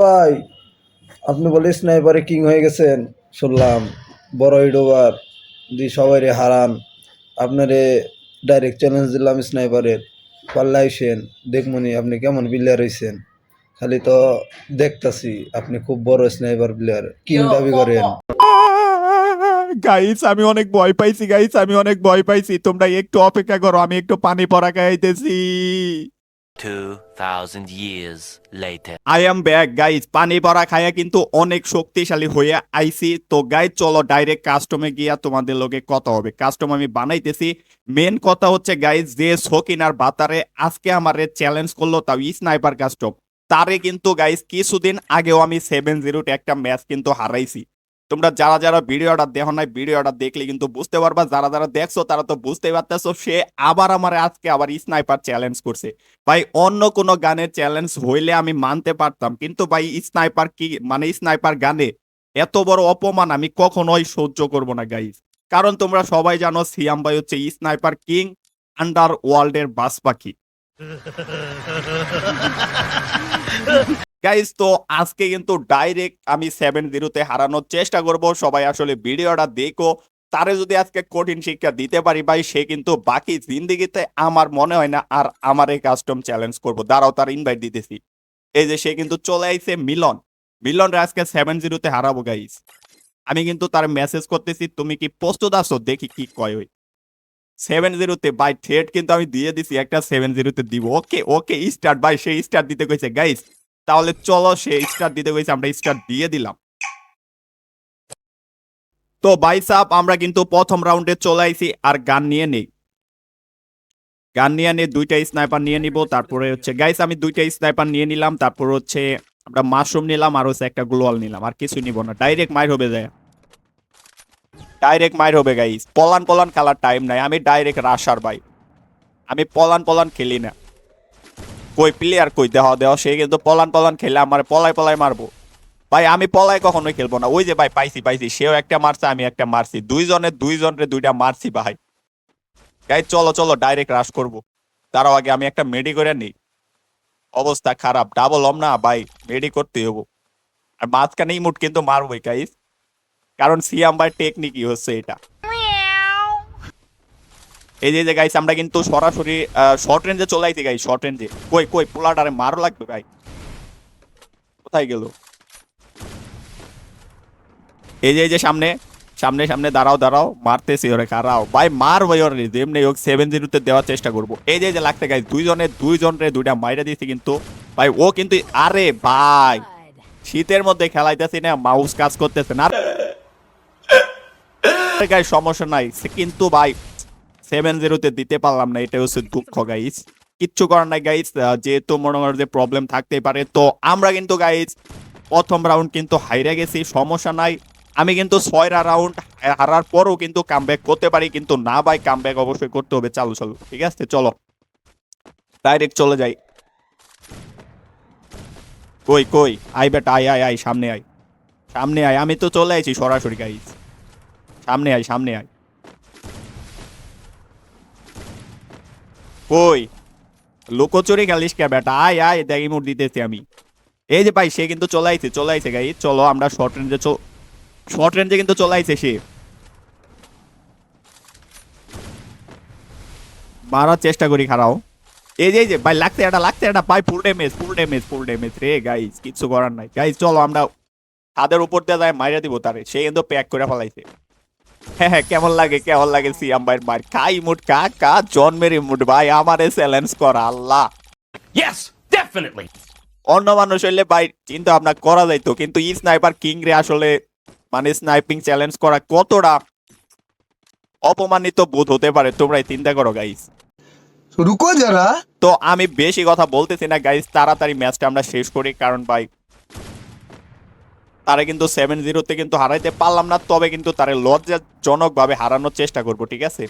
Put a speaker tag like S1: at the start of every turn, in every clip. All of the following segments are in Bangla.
S1: ভাই আপনি বলে স্নাইপারে কিং হয়ে গেছেন শুনলাম। বড় ইডোবার দি সবাই রে হারান আপনারে ডাইরেক্ট চ্যালেঞ্জ দিলাম স্নাইপারের। পাল্লাইছেন দেখমনি আপনি কেমন প্লেয়ার হয়েছেন খালি তো দেখতাছি আপনি খুব বড় স্নাইপার প্লেয়ার কিং দাবি করেন।
S2: গাইস আমি অনেক ভয় পাইছি গাইস আমি অনেক ভয় পাইছি। তোমরা একটু অপেক্ষা করো আমি একটু পানি পড়া খাইতেছি
S3: 2,000 years later.
S2: পানি পড়া খায়া কিন্তু অনেক শক্তিশালী হয়ে তো গাইজ চলো ডাইরেক্ট কাস্টমে গিয়া তোমাদের লোকে কথা হবে। কাস্টম আমি বানাইতেছি। মেন কথা হচ্ছে গাইজ যে শকিন আর বাতারে আজকে আমারে চ্যালেঞ্জ করল তাও স্নাইপার কাস্টম তারে কিন্তু গাইজ কিছুদিন আগেও আমি সেভেন জিরোতে একটা ম্যাচ কিন্তু হারাইছি। তোমরা যারা যারা ভিডিওটা দেখো নাই ভিডিওটা দেখলে কিন্তু বুঝতে পারবা, যারা যারা দেখছ তারা তো বুঝতেই পারতেছো, সে আবার আমার আজকে আবার স্নাইপার চ্যালেঞ্জ করছে। ভাই, অন্য কোনো গানের চ্যালেঞ্জ হইলে আমি মানতে পারতাম, কিন্তু ভাই স্নাইপার কি মানে স্নাইপার গানে এত বড় অপমান আমি কখনোই সহ্য করব না গাইজ কারণ তোমরা সবাই জানো, সিয়াম ভাই হচ্ছে স্নাইপার কিং আন্ডার ওয়ার্ল্ডের বাস পাখি। গাইজ তো আজকে কিন্তু ডাইরেক্ট আমি সেভেন জিরোতে হারানোর চেষ্টা করব। সবাই আসলে ভিডিওটা দেখো। তারে যদি আজকে কঠিন শিক্ষা দিতে পারি ভাই, সে কিন্তু বাকি জিন্দিগিতে আমার মনে হয় না আর আমার এই কাস্টম চ্যালেঞ্জ করব। দাঁড়াও, তার ইনভাইট দিতেছি। এই যে সে কিন্তু চলে আইছে মিলন। মিলন আজকে সেভেন জিরোতে হারাবো গাইস আমি কিন্তু তার মেসেজ করতেছি, তুমি কি প্রস্তুত আছো? দেখি কি কয় ওই। সেভেন জিরোতে বাই থ্রেড কিন্তু আমি দিয়ে দিছি, একটা সেভেন জিরোতে দিব। ওকে ওকে স্টার্ট বাই সে স্টার্ট দিতে কইছে গাইস তাহলে চলো সে স্টার দিতে কইছে আমরা স্টার দিয়ে দিলাম। তো ভাই সাহ আমরা কিন্তু প্রথম রাউন্ডে চলে আইছি, আর গান নিয়ে নেই। গান নিয়ে নিয়ে দুইটা স্নাইপার নিয়ে নিব, তারপরে হচ্ছে গাইস আমি দুইটা স্নাইপার নিয়ে নিলাম, তারপর হচ্ছে আমরা মাশরুম নিলাম, আর হচ্ছে একটা গ্লোয়াল নিলাম, আর কিছু নিব না। ডাইরেক্ট মাইর হবে যায়। ডাইরেক্ট মাইর হবে গাইস পলান পলান খেলার টাইম নাই, আমি ডাইরেক্ট রাশার ভাই। আমি পলান পলান খেলি না। কই প্লেয়ার কই দেওয়া দেওয়া সে কিন্তু পলান পলান খেলে আমার পলাই পলাই মারবো। ভাই, আমি পলাই কখনোই খেলব না। ওই যে ভাই, পাইছি পাইছি, সেও একটা মারছে, আমি একটা মারছি। দুইজনের দুইজনের দুইটা মারছি ভাই। গাই চলো চলো ডাইরেক্ট রাশ করব। তারও আগে আমি একটা মেডি করে নিই। অবস্থা খারাপ ডাবল হম না ভাই মেডি করতে হব। আর মাঝখানে ইমুট কিন্তু মারবই গাইস কারণ সিয়াম ভাই টেকনিকই হচ্ছে এটা। এই যে গাইস আমরা কিন্তু সরাসরি শর্ট রেঞ্জে চলে আইছি গাই শর্ট রেঞ্জে কই কই, পোলাটারে মারো লাগবে ভাই। কোথায় গেল? এই যে এই যে, সামনে সামনে সামনে, দাঁড়াও দাঁড়াও, মারতেছি ওরে খারাও ভাই, মার ভাই ওরে, যেমনি হোক সেভেন জিরোতে দেওয়ার চেষ্টা করব। এই যে যে লাগতে গাই দুইজনে, দুইজনের দুইটা মাইরা দিয়েছি কিন্তু, ভাই, ও কিন্তু, আরে ভাই, শীতের মধ্যে খেলাইতেছি না মাউস কাজ করতেছে না। গাই সমস্যা নাই, কিন্তু ভাই সেভেন জিরোতে দিতে পারলাম না এটা হচ্ছে দুঃখ গাইস কিচ্ছু করার নাই গাইস যেহেতু মনে করেন যে প্রবলেম থাকতেই পারে, তো আমরা কিন্তু গাইস প্রথম রাউন্ড কিন্তু হাইরে গেছি, সমস্যা নাই। আমি কিন্তু ছয়টা রাউন্ড হারার পরও কিন্তু কামব্যাক করতে পারি, কিন্তু না ভাই কামব্যাক অবশ্যই করতে হবে, চালু চালু। ঠিক আছে, চলো। ডাইরেক্ট চলে যাই। কই কই? আই বেটা, আয় আয় আয়, সামনে আয়। সামনে আয়, আমি তো চলে আইছি সরাসরি গাইস সামনে আয় সামনে আয়। কই? লুকোচুরি খেলিস কে বেটা? আয় আয়, দেখ, ইমোট দিতেছি আমি। এই যে ভাই, সে কিন্তু চলাইছে আইছে চলে আইছে গাই চলো আমরা শর্ট রেঞ্জে শর্ট রেঞ্জে কিন্তু চলে আইছে সে। মারার চেষ্টা করি, খারাও। এই যে এই যে, ভাই লাগতে এটা লাগতে এটা। ভাই full damage full damage full damage রে গাইস কিচ্ছু করার নাই। গাইস, চলো, আমরা তাদের উপর দিয়ে যায় মাইরা দিব তারে। সে কিন্তু প্যাক করে ফেলাইছে। হ্যাঁ হ্যাঁ কেমন লাগে কেমন লাগে সিয়াম ভাইয়ের মার? খাই মুট কা কা জন্মের মুট ভাই আমারে চ্যালেঞ্জ করা আল্লাহ।
S3: ইয়েস ডেফিনেটলি
S2: অন্য মানুষ হইলে ভাই চিন্তা ভাবনা করা যাইতো কিন্তু ই স্নাইপার কিং রে আসলে মানে স্নাইপিং চ্যালেঞ্জ করা কতটা অপমানিত বোধ হতে পারে তোমরাই চিন্তা করো গাইস
S4: রুকো যারা।
S2: তো আমি বেশি কথা বলতেছি না গাইস তাড়াতাড়ি ম্যাচটা আমরা শেষ করি কারণ ভাই তারা কিন্তু সেভেন জিরোতে কিন্তু হারাইতে পারলাম না, তবে কিন্তু তারা লজ্জাজনক ভাবে হারানোর চেষ্টা করব, ঠিক আছে?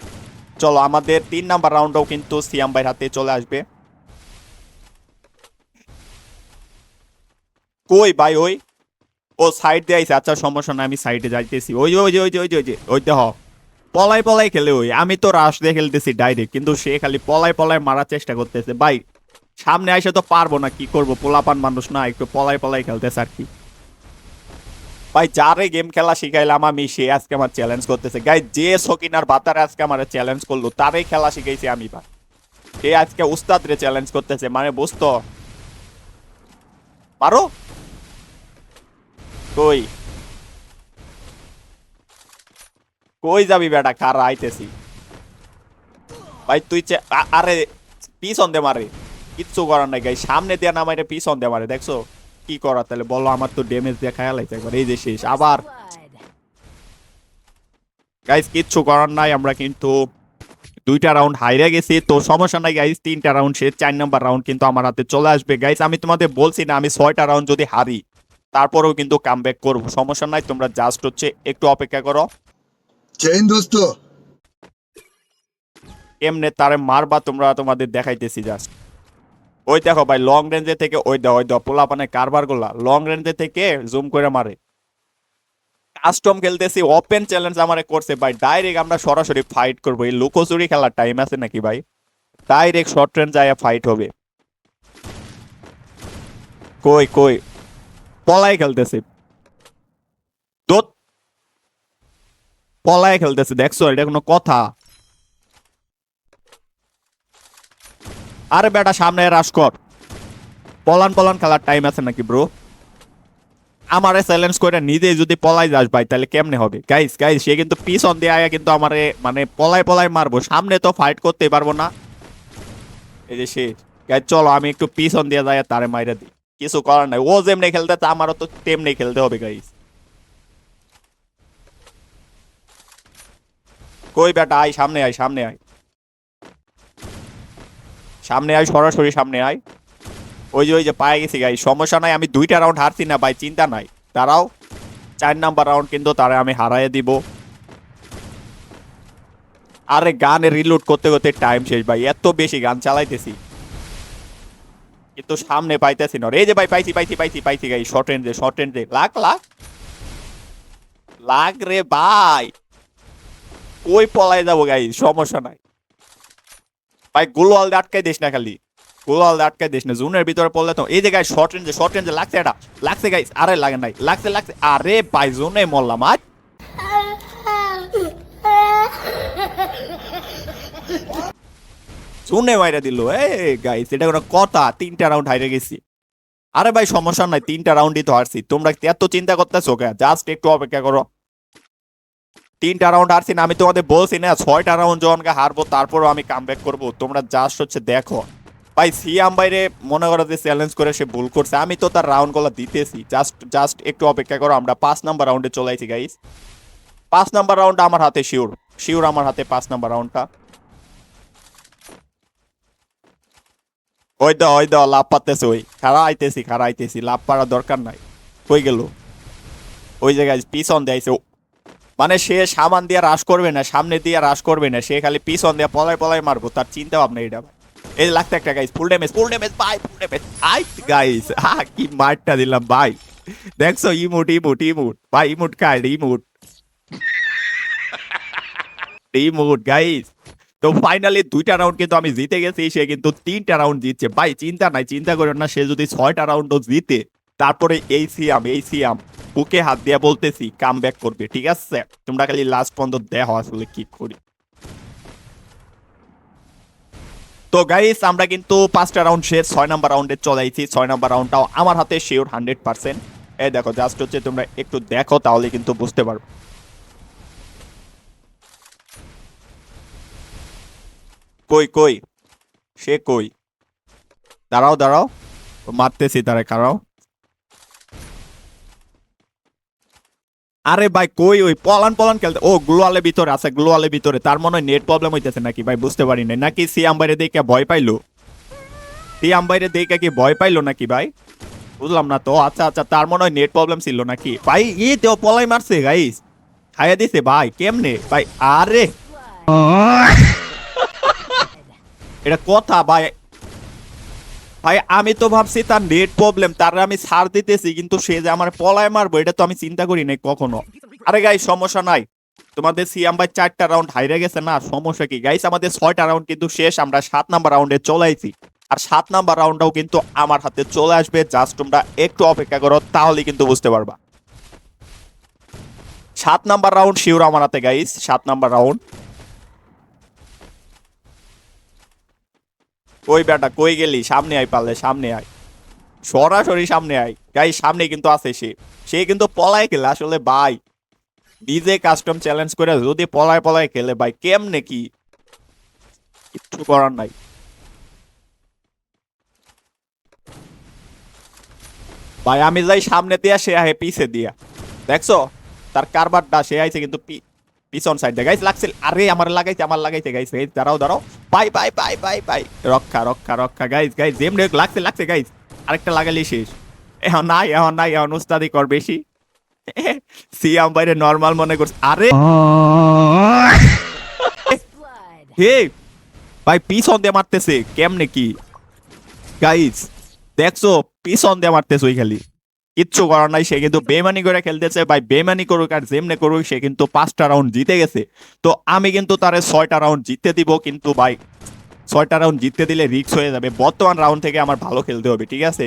S2: চলো, আমাদের তিন নাম্বার রাউন্ডও কিন্তু সিয়াম ভাইয়ের হাতে চলে আসবে। কই ভাই, ওই? ও সাইড দিয়ে আইছে আচ্ছা সমস্যা না আমি সাইডে যাইতেছি। ওই ওই ওই ওই যে, ওই দেহ পলাই পলাই খেলে ওই। আমি তো রাশ দিয়ে খেলতেছি ডাইরেক্ট কিন্তু সে খালি পলাই পলাই মারার চেষ্টা করতেছে। ভাই, সামনে আইসে তো পারব না, কি করব? পোলাপান মানুষ না, একটু পলাই পলাই খেলতেছে আর কি। ভাই, যারে গেম খেলা শিখাইলাম আমি, সে আজকে আমার চ্যালেঞ্জ করতেছে। গাই যে সকিনার বাতারে আজকে আমার চ্যালেঞ্জ করল, তারই খেলা শিখাইছি আমি ভাই। সে আজকে উস্তাদ রে চ্যালেঞ্জ করতেছে মানে বুঝতো? পারো? কই? কই যাবি বেটা? কার আইতেছি? ভাই, তুই আরে, পিছন দে মারে। কিচ্ছু করার নাই গাই সামনে দিয়ে না মারে পিছন দে মারে, দেখছ? কি করা? তাহলে বলো আমার তো ড্যামেজ দিয়ে খেয়াল আছে একবার এই যে শেষ আবার। গাইস কিচ্ছু করার নাই আমরা কিন্তু দুইটা রাউন্ড হাইরে গেছি তো সমস্যা নাই গাইস তিনটা রাউন্ড শেষ চার নাম্বার রাউন্ড কিন্তু আমার হাতে চলে আসবে। গাইস আমি তোমাদের বলছি না আমি ছয়টা রাউন্ড যদি হারি তারপরেও কিন্তু কাম ব্যাক করব সমস্যা নাই তোমরা জাস্ট হচ্ছে একটু অপেক্ষা করো।
S4: চেইন দোস্ত।
S2: এমনে তারে মারবা তোমরা তোমাদের দেখাইতেছি জাস্ট ওই দেখো ভাই লং রেঞ্জে থেকে ওই দাও ওই দাও পোলাপানে কারবারগুলা লং রেঞ্জে থেকে জুম করে মারে। কাস্টম খেলতেছি ওপেন চ্যালেঞ্জ আমারে করছে ভাই ডাইরেক্ট আমরা সরাসরি ফাইট করব। এই লুকোচুরি খেলার টাইম আছে নাকি ভাই? ডাইরেক্ট শর্ট রেঞ্জ যায় ফাইট হবে। কই কই? পলাই খেলতেছে। পলাই খেলতেছে, দেখছ? এটা কোনো কথা। আরে বেটা, সামনে রাশ কর। পলান পলান খেলার টাইম আছে নাকি ব্রো আমারে চ্যালেঞ্জ করে নিজে যদি পলাই যাস ভাই, তাহলে কেমনে হবে? গাইস গাইস সে কিন্তু পিছন দিয়ে আয়া কিন্তু আমারে মানে পলাই পলাই মারবো। সামনে তো ফাইট করতে পারব না। এই যে সে গাইস চলো, আমি একটু পিছন দিয়ে যাই তারে মাইরা দিই। কিছু করার নাই। ও যেমনি খেলতে তা আমারও তো তেমনি খেলতে হবে গাইস কই বেটা, আয়, সামনে আয় সামনে আয়। সামনে আয়, সরাসরি সামনে আয়। ওই যে ওই যে, পায়ে গেছি গাই সমস্যা নাই, আমি দুইটা রাউন্ড হারছি না ভাই, চিন্তা নাই। তারাও চার নাম্বার রাউন্ড কিন্তু তারা আমি হারাইয়ে দিব। আরে গানে রিলোড করতে করতে টাইম শেষ ভাই, এত বেশি গান চালাইতেছি। কিন্তু সামনে পাইতেছি না। এই যে ভাই, পাইছি পাইছি পাইছি পাইছি গাই শর্ট রেঞ্জে শর্ট রেঞ্জে লাখ লাখ লাখ রে ভাই। ওই পলাই যাব গাই সমস্যা নাই। ভাই গোলওয়াল আটকাই দিস না খালি। গোলওয়াল আটকাই দিস না। জুনের ভিতরে পড়লে তো এই যে গাই শর্ট রেঞ্জে শর্ট রেঞ্জে লাগছে এটা। লাগছে গাইস আরে লাগে নাই। লাগছে লাগছে, আরে ভাই, জুনে মরলাম আজ জুনে মাইরা দিল এ গাইস এটা কোনো কথা, তিনটা রাউন্ড হাইরে গেছি। আরে ভাই, সমস্যা নাই, তিনটা রাউন্ডই তো হারছি। তোমরা এত চিন্তা করতেছো জাস্ট একটু অপেক্ষা করো। তিনটা রাউন্ড হারছি না, আমি তোমাদের বলছি না, ছয়টা রাউন্ড যখন হারবো, তারপরও আমি কাম ব্যাক করব। তোমরা জাস্ট হচ্ছে দেখো। ভাই, সিয়াম বাইরে মনে করো যে চ্যালেঞ্জ করে সে ভুল করছে। আমি তো তার রাউন্ডগুলো দিতেছি। জাস্ট জাস্ট একটু অপেক্ষা করো, আমরা পাঁচ নাম্বার রাউন্ডে চলে আইছি গাইস পাঁচ নাম্বার রাউন্ড আমার হাতে শিওর শিওর আমার হাতে পাঁচ নাম্বার রাউন্ডটা ওই দাও ওই দাও লাভ পাতেছে ওই। খারা আইতেছি খারা আইতেছি লাভ পাড়ার দরকার নাই। হয়ে গেল? ওই জায়গায় পিছন দেয়াইছে মানে সে সামান দিয়ে রাশ করবে না, সামনে দিয়ে রাশ করবে না, সে খালি পিছন দিয়ে পলাই পলাই মারবো, তার চিন্তা ভাবনা এটা এই লাগতে একটা guys full damage full damage ভাই ফুল ড্যামেজ আই গাইস হা কি মারটা দিলাম ভাই। দেখছ, ইমুট ইমুট ইমুট, ভাই, emote card, emote. Emote guys তো ফাইনালি দুইটা রাউন্ড কিন্তু আমি জিতে গেছি, সে কিন্তু তিনটা রাউন্ড জিতছে। ভাই, চিন্তা নাই, চিন্তা করো না, সে যদি ছয়টা রাউন্ডও জিতে, তারপরে এই সিয়াম এই সিয়াম বুকে হাত দিয়ে বলতেছি, কাম ব্যাক করবে, ঠিক আছে? তোমরা খালি লাস্ট পর্যন্ত দেখো আসলে কি করি। তো গাইস আমরা কিন্তু পাঁচটা রাউন্ড শেষ, ছয় নাম্বার রাউন্ডে চলে আইছি ছয় নাম্বার রাউন্ডটাও আমার হাতে শিওর হান্ড্রেড পার্সেন্ট এই দেখো জাস্ট হচ্ছে তোমরা একটু দেখো, তাহলে কিন্তু বুঝতে পারবে। কই কই? সে কই? দাঁড়াও দাঁড়াও। মারতেছি তারা, কারাও। আরে ভাই কই ওই পলান পলান খেলতে? ও গ্লোয়ালের ভিতরে আছে গ্লোয়ালের ভিতরে। তার মনে হয় নেট প্রবলেম হইতেছে নাকি ভাই বুঝতে পারি নাই। নাকি সিয়াম বাইরে দেখে ভয় পাইলো? সিয়াম বাইরে দেখে কি ভয় পাইলো নাকি ভাই? বুঝলাম না তো আচ্ছা আচ্ছা তার মনে হয় নেট প্রবলেম ছিল নাকি? ভাই ই তো পলাই মারছে গাইস খাইয়া দিছে ভাই কেমনে? ভাই আরে! এটা কথা ভাই ভাই, আমি তো ভাবছি তার নেট প্রবলেম তার আমি ছাড় দিতেছি, কিন্তু সে যে আমার পলায় মারবো, এটা তো আমি চিন্তা করি নাই কখনো। আরে গাই সমস্যা নাই। তোমাদের সিয়াম ভাই চারটা রাউন্ড হাইরে গেছে না, সমস্যা কি? গাইস আমাদের ছয়টা রাউন্ড কিন্তু শেষ, আমরা সাত নাম্বার রাউন্ডে চলাইছি। আর সাত নাম্বার রাউন্ডটাও কিন্তু আমার হাতে চলে আসবে জাস্ট তোমরা একটু অপেক্ষা করো, তাহলেই কিন্তু বুঝতে পারবা। সাত নাম্বার রাউন্ড শিওর আমার হাতে গাইস সাত নাম্বার রাউন্ড কই বেটা, কই গেলি? সামনে আয় পারলে, সামনে আয়। সরাসরি সামনে আয়। গাই সামনে কিন্তু আছে সে। সে কিন্তু পলায় খেলে আসলে ভাই। নিজে কাস্টম চ্যালেঞ্জ করে যদি পলায় পলায় খেলে ভাই, কেমনে কি? কিচ্ছু করার নাই। ভাই, আমি যাই সামনে দিয়া, সে আহে পিছে দিয়া। দেখছ? তার কারবারটা, সে আইছে কিন্তু পিছন সাইড গাইস লাগছে আরে আমার লাগাইছে আমার লাগাইছে গাইস গাইস দাঁড়াও দাঁড়াও। Bye bye bye bye bye. রক্ষা রক্ষা রক্ষা গাইস গাইস যেমনি লাগছে লাগছে গাইস আরেকটা লাগালি শেষ। এখন নাই এখন নাই এখন উস্তাদি কর বেশি। সিয়াম বাইরে নর্মাল মনে করছে। আরে হে ভাই পিছন দিয়ে মারতেছে কেমনে কি? গাইস দেখছ পিছন দিয়ে মারতেছে ওই খালি। কিচ্ছু করার নাই, সে কিন্তু বেমানি করে খেলতেছে। ভাই বেমানি করুক আর যেমনে করুক, সে কিন্তু পাঁচটা রাউন্ড জিতে গেছে। তো আমি কিন্তু তারে ছয়টা রাউন্ড জিততে দিব, কিন্তু ভাই, ছয়টা রাউন্ড জিততে দিলে রিক্স হয়ে যাবে। বর্তমান রাউন্ড থেকে আমার ভালো খেলতে হবে, ঠিক আছে?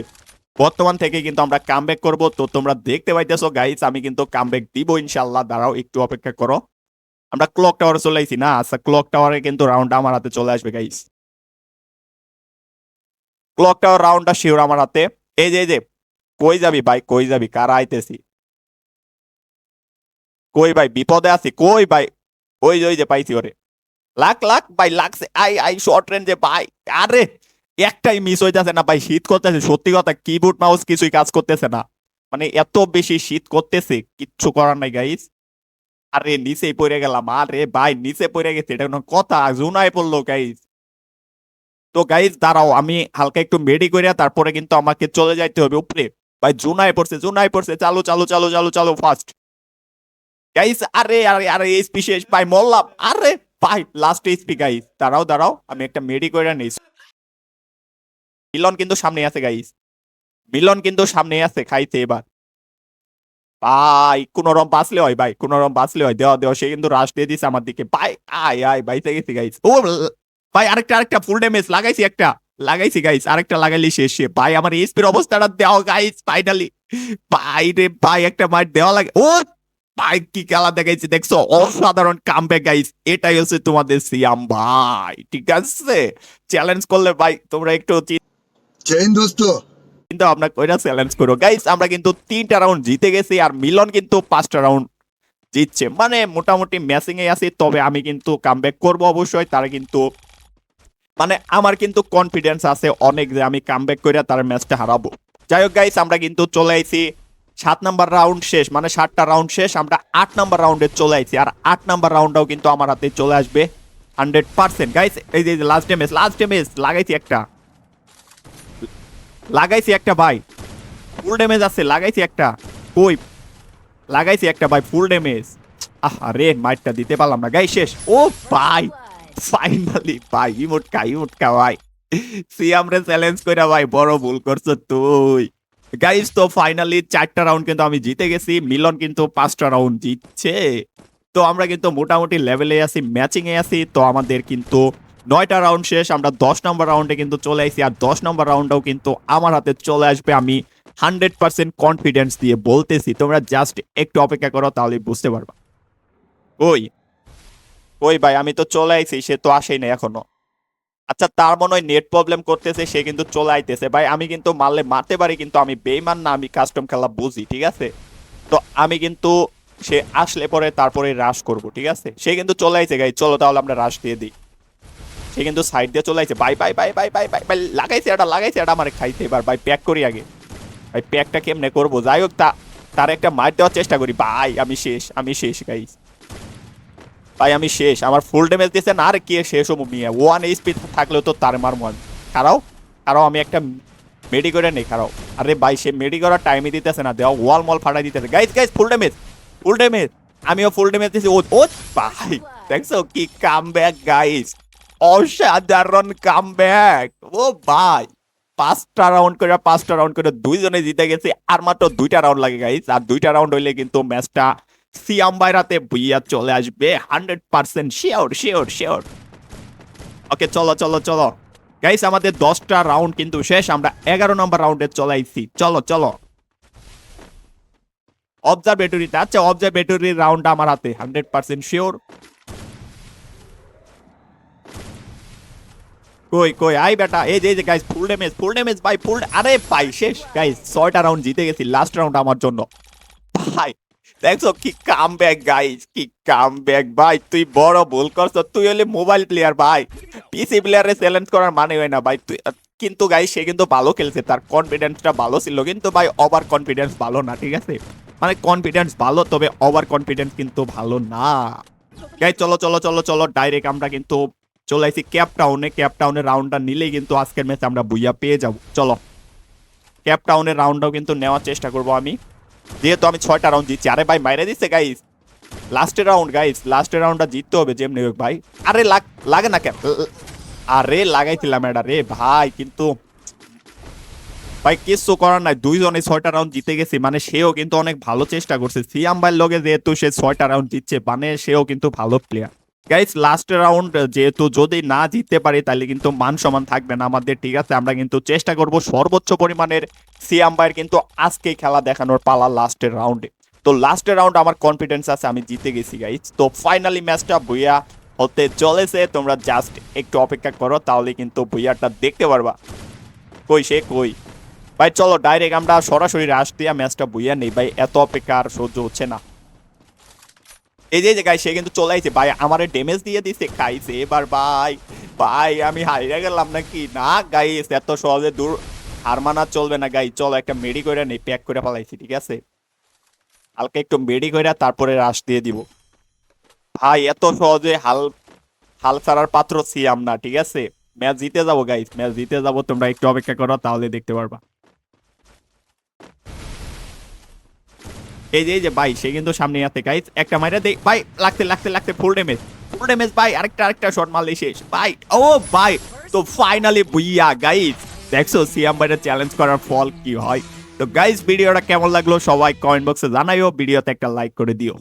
S2: বর্তমান থেকে কিন্তু আমরা কামব্যাক করব। তো তোমরা দেখতে পাইতেছো গাইস আমি কিন্তু কামব্যাক দিব ইনশাল্লাহ দাঁড়াও, একটু অপেক্ষা করো। আমরা ক্লক টাওয়ারে চলে আইছি না? আচ্ছা ক্লক টাওয়ারে কিন্তু রাউন্ড আমার হাতে চলে আসবে গাইস ক্লক টাওয়ার রাউন্ডটা শিওর আমার হাতে। এই যে এই যে কই যাবি ভাই, কই যাবি? কারা আইতেছি? কই ভাই, বিপদে আছি, কই ভাই? ওই ওই যে পাইছি ওরে। লাখ লাখ ভাই, লাগছে। আই আই শর্ট রেঞ্জে ভাই। আরে, একটাই মিস হইতেছে না ভাই, শীত করতেছে। সত্যি কথা কিবোর্ড মাউস কিছুই কাজ করতেছে না। মানে এত বেশি শীত করতেছে, কিচ্ছু করার নাই গাইস আরে, নিচেই পড়ে গেলাম। আরে ভাই, নিচে পড়ে গেছে, এটা কোনো কথা, জুনায় পড়ল গাইস তো গাইস দাঁড়াও, আমি হালকা একটু মেডি করিয়া, তারপরে কিন্তু আমাকে চলে যাইতে হবে, উপরে। ভাই জুনায় পড়ছে জুনায় পড়ছে। চালু চালু চালু চালু চালু ফাস্ট গাইস আরে আরে আরে এইচপি শেষ। ভাই মরলাম আরে, ভাই লাস্ট এইচপি গাইস দাঁড়াও দাঁড়াও, আমি একটা মেডি করে নিই মিলন কিন্তু সামনে আছে গাইস মিলন কিন্তু সামনে আছে খাইতে এবার। ভাই, কোন রকম বাঁচলে হয়, ভাই, কোন রকম বাঁচলে হয়। দেওয়া দেওয়া, সে কিন্তু রাশ দিয়ে দিছে আমার দিকে। ভাই, আয় আয়, বাইতে গেছি গাইস ও, ভাই, আরেকটা আরেকটা ফুল ড্যামেজ লাগাইছি একটা। লাগাইছি গাইস আরেকটা লাগাইলে শেষ সে ভাই আমার এসপির অবস্থাটা দেওয়া গাইস ফাইনালি ভাই রে ভাই একটা মার দেওয়া লাগে। ও ভাই কি খেলা দেখাইছি দেখছ? অসাধারণ কামব্যাক গাইস এটাই হচ্ছে তোমাদের সিয়াম ভাই ঠিক আছে? চ্যালেঞ্জ করলে ভাই তোমরা একটু
S4: চেন দোস্ত
S2: কিন্তু আমরা কইরা চ্যালেঞ্জ করো গাইস আমরা কিন্তু তিনটা রাউন্ড জিতে গেছি আর মিলন কিন্তু পাঁচটা রাউন্ড জিতছে। মানে মোটামুটি ম্যাচিংয়ে আছে তবে আমি কিন্তু কামব্যাক করব অবশ্যই। তারা কিন্তু মানে আমার কিন্তু কনফিডেন্স আছে অনেক যে আমি কামব্যাক করে তার ম্যাচটা হারাবো। যাই হোক গাইস আমরা কিন্তু চলে আইছি। সাত নাম্বার রাউন্ড শেষ মানে সাতটা রাউন্ড শেষ, আমরা আট নাম্বার রাউন্ডে চলে আইছি। আর আট নাম্বার রাউন্ডটাও কিন্তু আমার হাতে চলে আসবে। হান্ড্রেড পার্সেন্ট গাইস এই যে লাস্ট ডেমেজ লাস্ট ডেমেজ লাগাইছি একটা। লাগাইছি একটা ভাই। ফুল ড্যামেজ আছে, লাগাইছি একটা। কই? লাগাইছি একটা ভাই ফুল ড্যামেজ আরে মাইটটা দিতে পারলাম না। গাই শেষ। ও, ভাই। ফাইনালি ভাই ইমোটকা ইমোটকা ভাই। সিয়াম রে চ্যালেঞ্জ কইরা, ভাই, বড় ভুল করছ তুই। গাইস তো ফাইনালি চারটা রাউন্ড কিন্তু আমি জিতে গেছি। মিলন কিন্তু পাঁচটা রাউন্ড জিতছে। তো আমরা কিন্তু মোটামুটি লেভেলে আছি ম্যাচিং এ আছি। তো আমাদের কিন্তু নয়টা রাউন্ড শেষ, আমরা দশ নম্বর রাউন্ডে কিন্তু চলে আসি আর দশ নম্বর রাউন্ডেও কিন্তু আমার হাতে চলে আসবে, আমি হান্ড্রেড পার্সেন্ট কনফিডেন্স দিয়ে বলতেছি। তোমরা জাস্ট একটু অপেক্ষা করো, তাহলে বুঝতে পারবা। ওই ওই ভাই, আমি তো চলে আইছি, সে তো আসেই না এখনও। আচ্ছা তার মনে হয় নেট প্রবলেম করতেছে, সে কিন্তু চলে আইতেছে। ভাই, আমি কিন্তু মারলে মারতে পারি, কিন্তু আমি বেইমান না, আমি কাস্টম খেলা বুঝি, ঠিক আছে? তো আমি কিন্তু, সে আসলে পরে তারপরে রাশ করব, ঠিক আছে? সে কিন্তু চলে আইছে গাই চলো তাহলে আমরা রাশ দিয়ে দিই। সে কিন্তু সাইড দিয়ে চলে আইছে। বাই bye bye bye bye bye বাই লাগাইছে এটা লাগাইছে এটা, আমার খাইছে এবার। ভাই প্যাক করি আগে। ভাই প্যাকটা কেমনে করব? যাই হোক, তা, তার একটা মার দেওয়ার চেষ্টা করি। ভাই, আমি শেষ আমি শেষ গাইস ভাই, আমি শেষ। আমার ফুল ড্যামেজ দিয়েছে না আর কি শেষ হব মিয়া ওয়ান এইচপি থাকলেও তো তার মার মন। খারাও খারাও, আমি একটা মেডি করে নেই, খারাও। আরে ভাই, সে মেডি করার টাইমই দিতেছে না। দেওয়া ওয়াল মল ফাটাই দিতেছে। Guys guys full damage full damage আমিও ফুল ড্যামেজ দিয়েছি। ও ও, ভাই, দেখছ কি কাম ব্যাক গাইস অসাধারণ কাম ব্যাক ও ভাই, পাঁচটা রাউন্ড করে, পাঁচটা রাউন্ড করে দুইজনে জিতে গেছে। আর মাত্র দুইটা রাউন্ড লাগে গাইস আর দুইটা রাউন্ড হইলে কিন্তু ম্যাচটা সিয়াম বাইরাতে বুইয়া চলে আসবে hundred percent sure sure sure okay চলো চলো চলো। গাইস আমাদের দশটা রাউন্ড কিন্তু শেষ, আমরা এগারো নম্বর রাউন্ডে চলাইছি চলো চলো অবজারভেটরিতে আচ্ছা অবজারভেটরির রাউন্ড আমার হাতে হান্ড্রেড পার্সেন্ট শিওর কই কই আই বেটা, এই যে এই যে guys full damage full damage ভাই ফুল আরে ভাই, শেষ। গাইস ছয়টা রাউন্ড জিতে গেছি লাস্ট রাউন্ড আমার জন্য। ভাই দেখছ কি কাম ব্যাক গাইস কি কাম ব্যাক ভাই, তুই বড় ভুল করছ। তুই হলে মোবাইল প্লেয়ার ভাই। পিসি প্লেয়ারে চ্যালেঞ্জ করার মানে হয় না, ভাই। তুই কিন্তু গাইস সে কিন্তু ভালো খেলছে। তার কনফিডেন্সটা ভালো ছিল, কিন্তু ভাই ওভার কনফিডেন্স ভালো না, ঠিক আছে? মানে কনফিডেন্স ভালো, তবে ওভার কনফিডেন্স কিন্তু ভালো না। গাই চলো চলো চলো চলো ডাইরেক্ট আমরা কিন্তু চলে আসি ক্যাপ টাউনে ক্যাপ টাউনের রাউন্ডটা নিলেই কিন্তু আজকের ম্যাচে আমরা বুইয়া পেয়ে যাব। চলো। ক্যাপ টাউনের রাউন্ডটাও কিন্তু নেওয়ার চেষ্টা করব আমি। যেহেতু আমি ছয়টা রাউন্ড জিতছি। আরে ভাই, মাইরে দিচ্ছে গাইস লাস্টের রাউন্ড গাইস লাস্টের রাউন্ডটা জিততে হবে, যেমনি হোক ভাই। আরে লাগ, লাগে না কেন? আরে লাগাইছিলাম এটা রে ভাই, কিন্তু ভাই, কিছু করার নাই। দুইজনে ছয়টা রাউন্ড জিতে গেছে। মানে সেও কিন্তু অনেক ভালো চেষ্টা করছে। সিয়াম ভাইয়ের লগে যেহেতু সে ছয়টা রাউন্ড জিতছে মানে সেও কিন্তু ভালো প্লেয়ার গাইস লাস্ট রাউন্ড যেহেতু যদি না জিততে পারি, তাহলে কিন্তু মান সমান থাকবে না আমাদের, ঠিক আছে? আমরা কিন্তু চেষ্টা করব সর্বোচ্চ পরিমাণের সিয়াম ভাইয়ের কিন্তু আজকে খেলা দেখানোর পালা লাস্টের রাউন্ডে তো লাস্টের রাউন্ড আমার কনফিডেন্স আছে, আমি জিতে গেছি গাইস তো ফাইনালি ম্যাচটা ভুইয়া হতে চলেছে। তোমরা জাস্ট একটু অপেক্ষা করো, তাহলে কিন্তু ভুইয়াটা দেখতে পারবা। কই সে কই? ভাই, চলো ডাইরেক্ট আমরা সরাসরি রাশ দিয়া ম্যাচটা বুইয়া নেই, ভাই। এত অপেক্ষা আর সহ্য হচ্ছে না। এই যে গাই সে কিন্তু চলে আইছে। ভাই, আমারে ড্যামেজ দিয়ে দিছে। খাইছে এবার ভাই ভাই, আমি হারিয়ে গেলাম নাকি? না গাইস এত সহজে দূর হার মানা চলবে না গাই চলো একটা মেডি করে নেই প্যাক করে ফেলাইছি, ঠিক আছে? হালকা একটু মেডি করে তারপরে রাশ দিয়ে দিব। ভাই, এত সহজে হাল হাল ছাড়ার পাত্র সিয়াম না, ঠিক আছে? ম্যাচ জিতে যাব গাইস ম্যাচ জিতে যাব, তোমরা একটু অপেক্ষা করো, তাহলে দেখতে পারবা। এই যে এই যে, ভাই, সে কিন্তু সামনে আছে গাইজ একটা মাইরা দেই। ভাই, লাগতে লাগতে লাগতে ফুল ড্যামেজ ফুল ড্যামেজ ভাই, আরেকটা আরেকটা শট মারলে শেষ। ভাই, ও ভাই, তো ফাইনালি বুইয়া গাইজ দেখছ সিয়াম বাইরে চ্যালেঞ্জ করার ফল কি হয়? তো গাইজ ভিডিওটা কেমন লাগল সবাই কমেন্ট বক্সে জানাইও। ভিডিওতে একটা লাইক করে দিও।